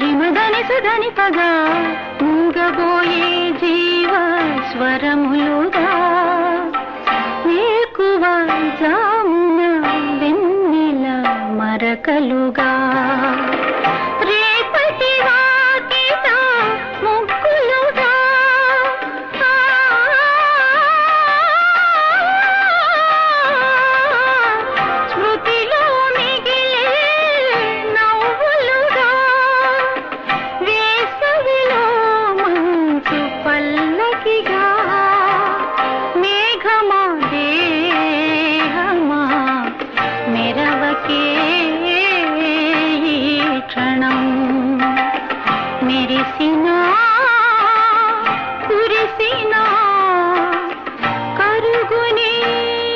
రిమదని సుధని పగా మూగబోయే జీవ స్వరములుగా ఏకువ జామున వెన్నెల మరకలుగా. क्षणं मेरे सीना